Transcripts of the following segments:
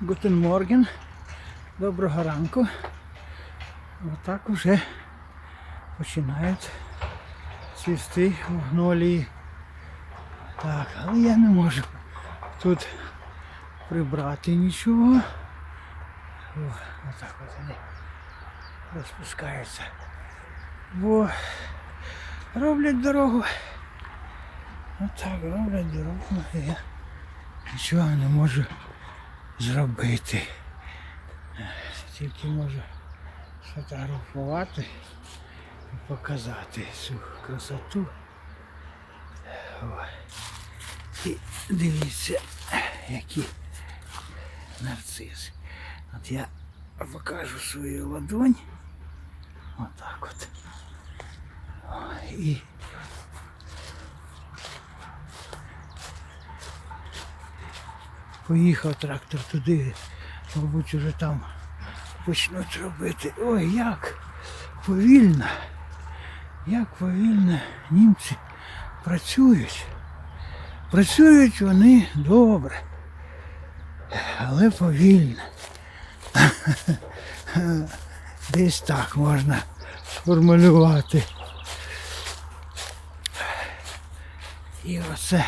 Гутен Морген. Доброго ранку. Отак уже починають цвісти магнолії. Так, але я не можу тут прибрати нічого. Отак от вони розпускаються. Бо роблять дорогу. Отак роблять дорогу. Я нічого не можу зробити. Тільки можу сфотографувати і показати цю красоту. І дивіться, які нарцизи. От я покажу свою ладонь. Отак от. І поїхав трактор туди, мабуть, уже там почнуть робити. Ой, як повільно, як повільно німці працюють. Працюють вони добре, але повільно. Десь так можна сформулювати. І оце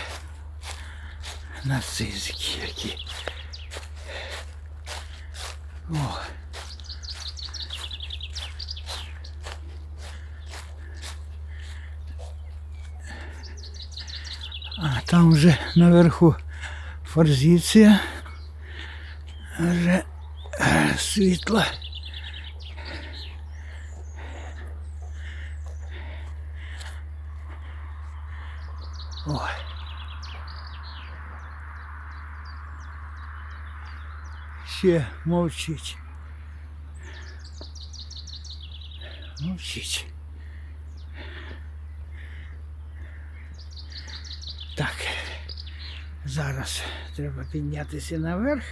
нарцизики які. О. А там вже наверху форзиція. Вже е, світла. Ой. Ще мовчить. Мовчить. Так. Зараз треба піднятися наверх.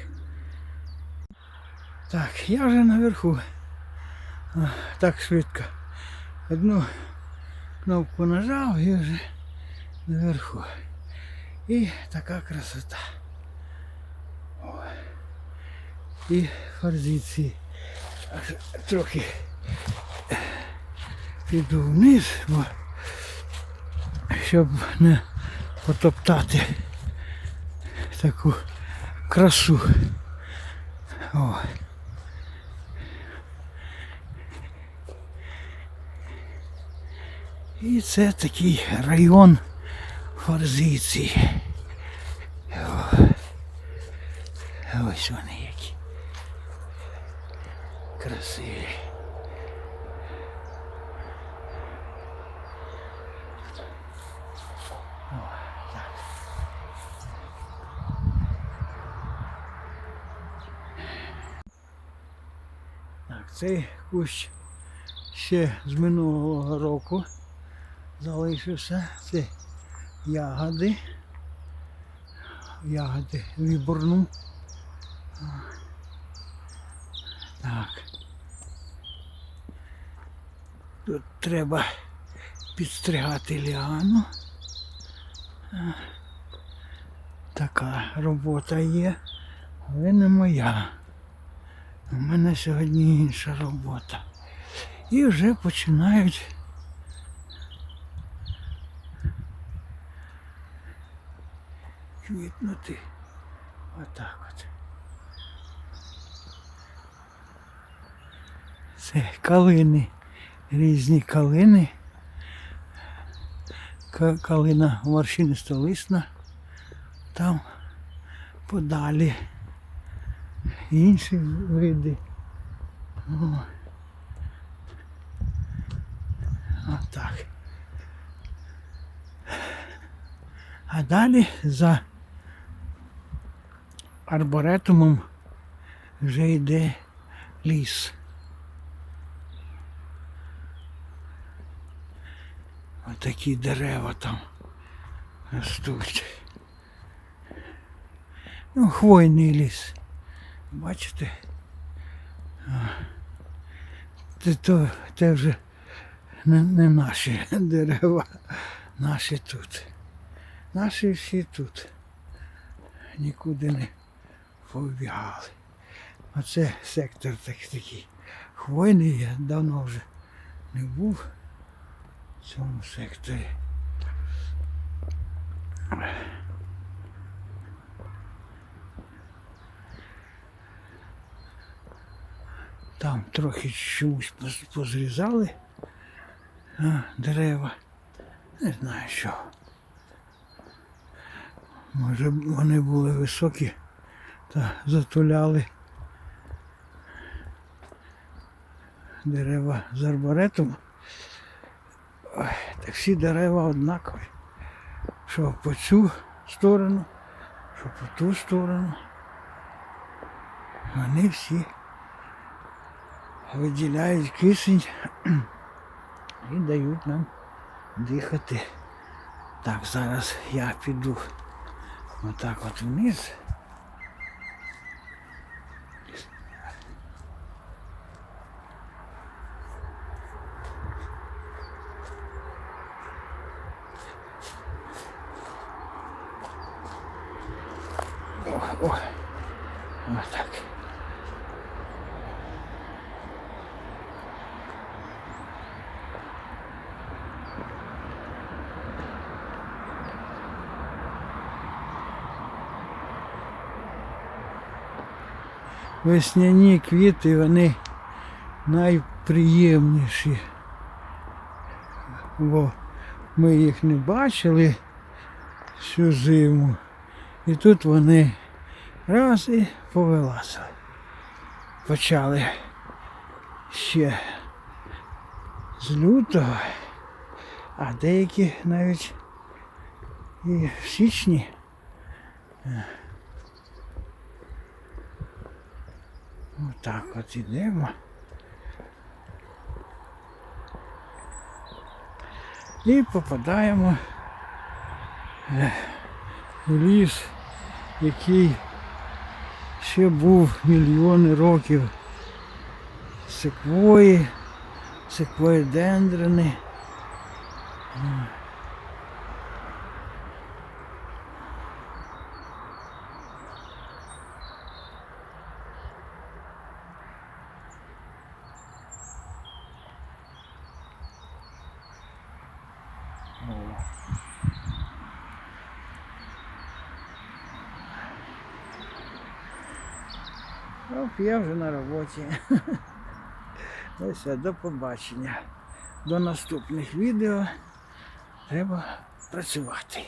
Так, я вже наверху. А, Так швидко. Одну кнопку нажав і вже наверху. І така красота. І форзиції. Аж Трохи піду вниз, бо щоб не потоптати таку красу. О. І це такий район Форзиції. О. Ось вони. Красиві. Цей кущ ще з минулого року залишився. Це ягоди. Ягоди виборну. Так. Тут треба підстригати ліану. Така робота є, але не моя. У мене сьогодні інша робота. І вже починають квітнути. Отак от. Це калини, різні калини. Ка- Калина морщинистолисна. Там подалі інші види. Отак. А далі за арборетумом вже йде ліс. Отакі дерева там ростуть. Ну, хвойний ліс. Бачите? Це, то, це вже не, не наші дерева, наші тут. Наші всі тут. Нікуди не повбігали. Оце сектор так, такий хвойний, я давно вже не був в цьому секторі. Там трохи чомусь позрізали а, дерева. Не знаю що. Може вони були високі та затуляли дерева з арборетом. Ой, так всі дерева однакові. Що по цю сторону, що по ту сторону. Вони всі виділяють кисень і дають нам дихати. Так, зараз я піду отак от вниз. О, о, отак. Весняні квіти, вони найприємніші. Бо ми їх не бачили всю зиму. І тут вони раз і повилазили. Почали ще з лютого, а деякі навіть і в січні. Отак от ідемо. І попадаємо е, в ліс, який ще був мільйони років. Секвої, секвоїдендрини. Оп, я вже на роботі. Все, до побачення. До наступних відео треба працювати.